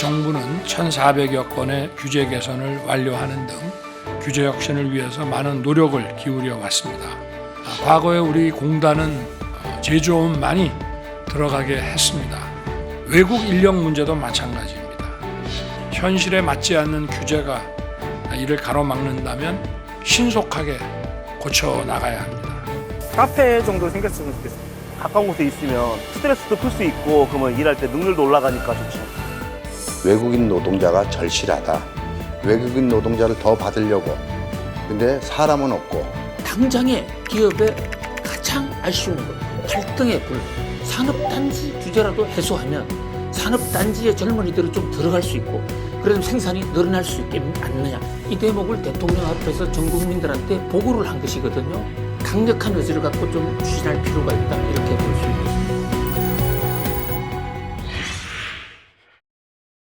정부는 1,400여 건의 규제 개선을 완료하는 등 규제 혁신을 위해서 많은 노력을 기울여 왔습니다. 아, 과거에 우리 공단은 어, 제조업 많이 들어가게 했습니다. 외국 인력 문제도 마찬가지입니다. 현실에 맞지 않는 규제가 이를 가로막는다면 신속하게 고쳐 나가야 합니다. 카페 정도 생겼으면 좋겠어요. 가까운 곳에 있으면 스트레스도 풀 수 있고 그러면 일할 때 능률도 올라가니까 좋죠. 외국인 노동자가 절실하다. 외국인 노동자를 더 받으려고. 근데 사람은 없고 당장의 기업의 가장 아쉬운 것 갈등의 불 산업단지 규제라도 해소하면 산업단지의 젊은이들이 좀 들어갈 수 있고 그래도 생산이 늘어날 수 있게 않느냐 이 대목을 대통령 앞에서 전 국민들한테 보고를 한 것이거든요 강력한 의지를 갖고 좀 추진할 필요가 있다